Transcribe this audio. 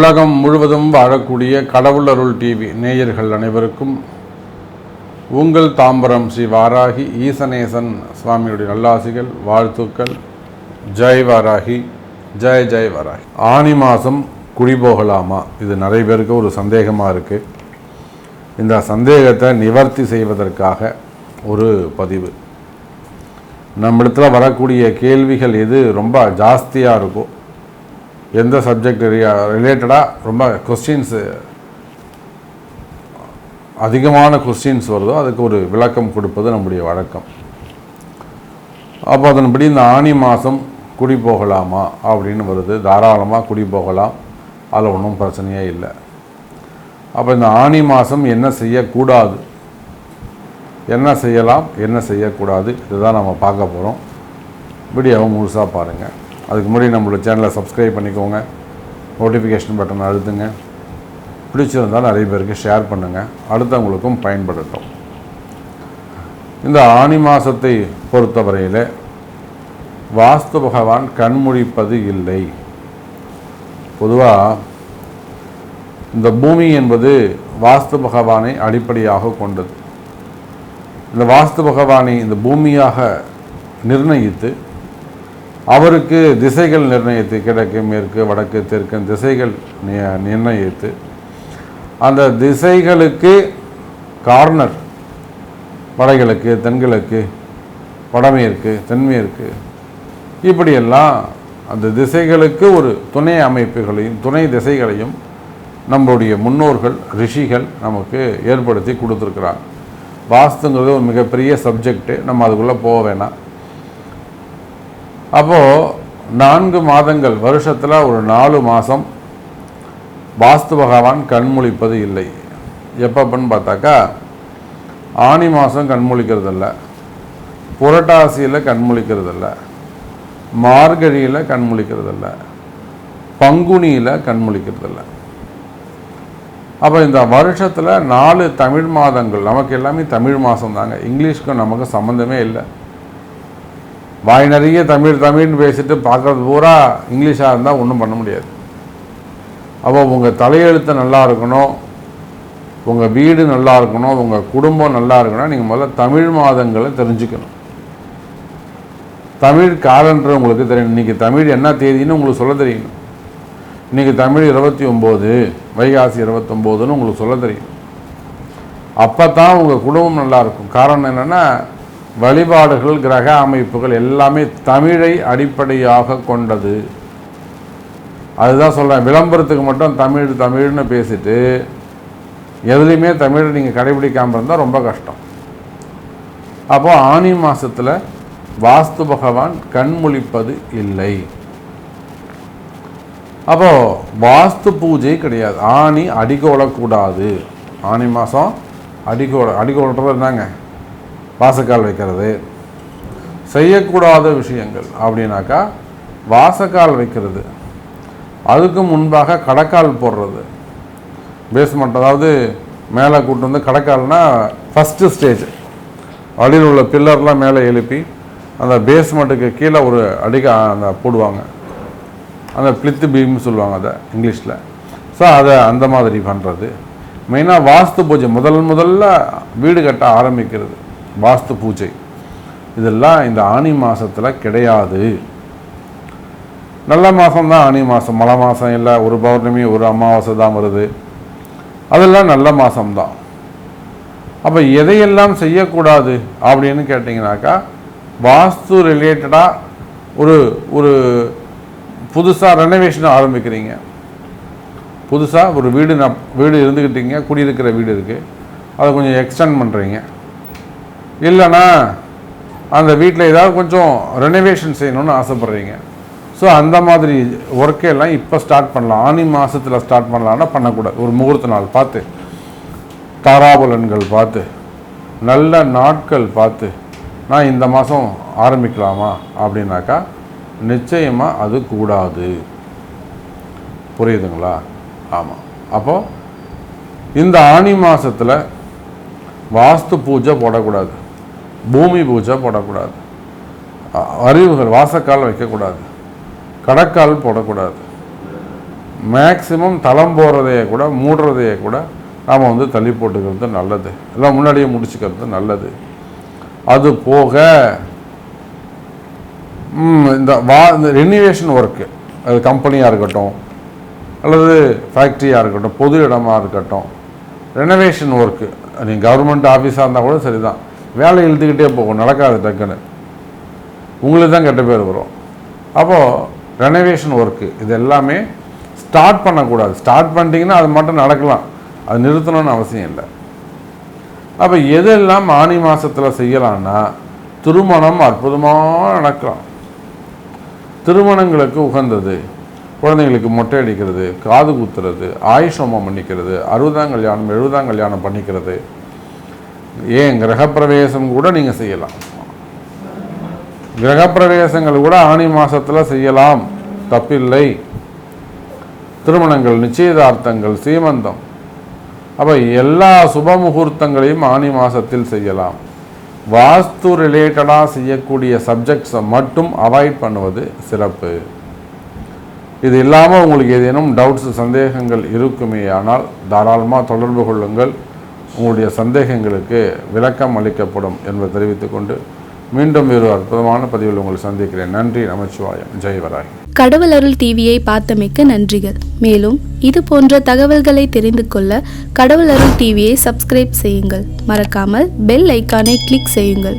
உலகம் முழுவதும் வாழக்கூடிய கடவுள் அருள் டிவி நேயர்கள் அனைவருக்கும் உங்கள் தாம்பரம் ஸ்ரீ வாராகி ஈசனேசன் சுவாமியுடைய நல்லாசிகள் வாழ்த்துக்கள். ஜெய் வாராகி ஜெய் ஜெய் வாராகி. ஆனி மாதம் குடி போகலாமா? இது நிறைய பேருக்கு ஒரு சந்தேகமாக இருக்குது இந்த சந்தேகத்தை நிவர்த்தி செய்வதற்காக ஒரு பதிவு. நம்மிடத்தில் வரக்கூடிய கேள்விகள் எது ரொம்ப ஜாஸ்தியாக இருக்கோ எந்த சப்ஜெக்ட் ரிலேட்டடாக ரொம்ப கொஸ்டின்ஸு அதிகமான கொஸ்டின்ஸ் வருதோ அதுக்கு ஒரு விளக்கம் கொடுப்பது நம்முடைய வழக்கம். அப்போ அதன்படி இந்த ஆனி மாதம் குடி போகலாமா அப்படின்னு வருது. தாராளமாக குடி போகலாம். அதில் ஒன்றும் பிரச்சனையே இல்லை. அப்போ இந்த ஆனி மாதம் என்ன செய்யக்கூடாது? என்ன செய்யலாம்? என்ன செய்யக்கூடாது? இதுதான் நம்ம பார்க்க போகிறோம். வீடியோவை முழுசாக பாருங்கள் அதுக்கு முன்னாடி நம்மளோட சேனலை சப்ஸ்கிரைப் பண்ணிக்கோங்க. நோட்டிஃபிகேஷன் பட்டன் அழுத்துங்க. பிடிச்சிருந்தால் நிறைய பேருக்கு ஷேர் பண்ணுங்கள் அடுத்தவங்களுக்கும் பயன்படட்டும் இந்த ஆனி மாதத்தை பொறுத்தவரையில் வாஸ்து பகவான் கண்முழிப்பது இல்லை. பொதுவாக இந்த பூமி என்பது வாஸ்து பகவானை அடிப்படையாக கொண்டது. இந்த வாஸ்து பகவானை இந்த பூமியாக நிர்ணயித்து அவருக்கு திசைகள் நிர்ணயித்து கிழக்கு மேற்கு வடக்கு தெற்கு திசைகள் நிர்ணயித்து அந்த திசைகளுக்கு கார்னர். வடகிழக்கு தென்கிழக்கு வடமேற்கு தென்மேற்கு. இப்படியெல்லாம் அந்த திசைகளுக்கு ஒரு துணை அமைப்புகளையும் துணை திசைகளையும் நம்மளுடைய முன்னோர்கள் ரிஷிகள் நமக்கு ஏற்படுத்தி கொடுத்துருக்குறாங்க. வாஸ்துங்கிறது ஒரு மிகப்பெரிய சப்ஜெக்ட்டு நம்ம அதுக்குள்ளே போக வேணாம். அப்போது நான்கு மாதங்கள் வருஷத்தில் ஒரு நாலு மாதம் வாஸ்து பகவான் கண்முழிப்பது இல்லை. எப்பப்பன்னு பார்த்தாக்கா ஆனி மாதம் கண்முழிக்கிறதில்ல புரட்டாசியில் கண்முழிக்கிறதில்ல மார்கழியில் கண்முழிக்கிறதில்ல பங்குனியில் கண்முழிக்கிறதில்ல. அப்போ இந்த வருஷத்தில் நாலு தமிழ் மாதங்கள் நமக்கு எல்லாமே தமிழ் மாதம் தாங்க இங்கிலீஷ்க்கும் நமக்கு சம்மந்தமே இல்லை. வாய் நிறைய தமிழ் தமிழ்னு பேசிட்டு பார்க்குறது பூரா இங்கிலீஷாக இருந்தால் ஒன்றும் பண்ண முடியாது. அப்போ உங்கள் தலையெழுத்து நல்லா இருக்கணும் உங்கள் வீடு நல்லா இருக்கணும் உங்கள் குடும்பம் நல்லா இருக்கணும் நீங்கள் முதல்ல தமிழ் மாதங்களை தெரிஞ்சுக்கணும். தமிழ் காலன்ற உங்களுக்கு தெரியும். இன்றைக்கி தமிழ் என்ன தேதின்னு உங்களுக்கு சொல்ல தெரியணும் இன்றைக்கி தமிழ் இருபத்தி ஒம்பது வைகாசி இருபத்தொம்போதுன்னு உங்களுக்கு சொல்ல தெரியும். அப்போ தான் உங்கள் குடும்பம் நல்லாயிருக்கும் காரணம் என்னென்னா வழிபாடுகள் கிரக அமைப்புகள் எல்லாமே தமிழை அடிப்படையாக கொண்டது. அதுதான் சொல்கிறேன் விளம்பரத்துக்கு மட்டும் தமிழ் தமிழ்னு பேசிட்டு எதுலேயுமே தமிழை நீங்கள் கடைபிடிக்காமல் இருந்தால் ரொம்ப கஷ்டம். அப்போ ஆனி மாதத்தில் வாஸ்து பகவான் கண்முழிப்பது இல்லை. அப்போது வாஸ்து பூஜை கிடையாது. ஆணி அடிக்கோலக்கூடாது ஆனி மாதம் அடிக்கோட அடிக்கோலன்றது என்னங்க? வாசக்கால் வைக்கிறது. செய்யக்கூடாத விஷயங்கள் அப்படின்னாக்கா வாசக்கால் வைக்கிறது. அதுக்கு முன்பாக கடக்கால் போடுறது. பேஸ்மெண்ட் அதாவது மேலே கூட்டு வந்து கடக்கால்னா ஃபஸ்ட்டு ஸ்டேஜ் அடியில் உள்ள பில்லர்லாம் மேலே எழுப்பி அந்த பேஸ்மெண்ட்டுக்கு கீழே ஒரு அடிக்க அந்த போடுவாங்க. அந்த பிளித்து பீம்னு சொல்லுவாங்க அதை இங்கிலீஷில். ஸோ அதை அந்த மாதிரி பண்ணுறது மெயினாக வாஸ்து பூஜை முதல் முதல்ல வீடு கட்ட ஆரம்பிக்கிறது. வாஸ்து பூஜை. இதெல்லாம் இந்த ஆனி மாதத்தில் கிடையாது. நல்ல மாதம் தான் ஆனி மாதம் மழை மாதம் இல்லை ஒரு பௌர்ணமி ஒரு அமாவாசை தான் வருது. அதெல்லாம் நல்ல மாதம்தான் அப்போ எதையெல்லாம் செய்யக்கூடாது அப்படின்னு கேட்டிங்கனாக்கா வாஸ்து ரிலேட்டடாக ஒரு ஒரு புதுசாக ரெனோவேஷன் ஆரம்பிக்கிறீங்க. புதுசாக ஒரு வீடு நான் வீடு இருந்துக்கிட்டீங்க குடியிருக்கிற வீடு இருக்குது அதை கொஞ்சம் எக்ஸ்டெண்ட் பண்ணுறீங்க இல்லைன்னா அந்த வீட்டில் ஏதாவது கொஞ்சம் ரெனோவேஷன் செய்யணும்னு ஆசைப்பட்றீங்க. ஸோ அந்த மாதிரி ஒர்க்கெல்லாம் இப்போ ஸ்டார்ட் பண்ணலாம். ஆனி மாதத்தில் ஸ்டார்ட் பண்ணலான்னா பண்ணக்கூடாது. ஒரு முகூர்த்த நாள் பார்த்து தாராபலன்கள் பார்த்து நல்ல நாட்கள் பார்த்து நான் இந்த மாதம் ஆரம்பிக்கலாமா? அப்படின்னாக்கா நிச்சயமாக அது கூடாது. புரியுதுங்களா? ஆமாம் அப்போது இந்த ஆனி மாதத்தில் வாஸ்து பூஜை போடக்கூடாது. பூமி பூஜை போடக்கூடாது. அறிவுகள் வாசக்கால் வைக்கக்கூடாது. கடக்கால் போடக்கூடாது. மேக்சிமம் தளம் போடுறதையே கூட மூடுறதையே கூட நாம் வந்து தள்ளி போட்டுக்கிறது நல்லது. எல்லாம் முன்னாடியே முடிச்சுக்கிறது நல்லது. அது போக இந்த வா இந்த ரெனிவேஷன் ஒர்க்கு அது கம்பெனியாக இருக்கட்டும் அல்லது ஃபேக்ட்ரியாக இருக்கட்டும் பொது இடமா இருக்கட்டும். ரெனவேஷன் ஒர்க்கு நீங்கள் கவர்மெண்ட் ஆஃபீஸாக இருந்தால் கூட சரிதான். வேலை இழுத்துக்கிட்டே போகும் நடக்காது டக்குன்னு. உங்களுக்கு தான் கெட்ட பேர் வரும். அப்போது ரெனோவேஷன் ஒர்க்கு இது எல்லாமே ஸ்டார்ட் பண்ணக்கூடாது. ஸ்டார்ட் பண்ணிட்டீங்கன்னா அது மட்டும் நடக்கலாம். அது நிறுத்தணும்னு அவசியம் இல்லை. அப்போ எதெல்லாம் ஆணி மாசத்துல செய்யலாம்னா திருமணம் அற்புதமாக நடக்கலாம். திருமணங்களுக்கு உகந்தது குழந்தைங்களுக்கு மொட்டை அடிக்கிறது காது குத்துறது ஆயுஷோமம் பண்ணிக்கிறது அறுபதாம் கல்யாணம் எழுபதாம் கல்யாணம் பண்ணிக்கிறது ஏன் கிரகப்பிரவேசம் கூட நீங்கள் செய்யலாம். கிரகப்பிரவேசங்கள் கூட ஆனி மாசத்துல செய்யலாம். தப்பில்லை. திருமணங்கள் நிச்சயதார்த்தங்கள் சீமந்தம். அப்போ எல்லா சுப முகூர்த்தங்களையும் ஆனி மாசத்தில் செய்யலாம். வாஸ்து ரிலேட்டடாக செய்யக்கூடிய சப்ஜெக்ட்ஸை மட்டும் அவாய்ட் பண்ணுவது சிறப்பு. இது இல்லாமல் உங்களுக்கு ஏதேனும் டவுட்ஸ் சந்தேகங்கள் இருக்குமே ஆனால் தாராளமாக தொடர்பு கொள்ளுங்கள். உங்களுடைய சந்தேகங்களுக்கு விளக்கம் அளிக்கப்படும் என்பதை தெரிவித்துக்கொண்டு மீண்டும் ஒரு அற்புதமான பதிவில் உங்களை சந்திக்கிறேன். நன்றி நமச்சிவாயம். ஜெய்வராய் கடவுள் அருள் டிவியை பார்த்தமைக்க நன்றிகள். மேலும் இது போன்ற தகவல்களை தெரிந்து கொள்ள கடவுள் அருள் டிவியை சப்ஸ்கிரைப் செய்யுங்கள். மறக்காமல் பெல் ஐக்கானை கிளிக் செய்யுங்கள்.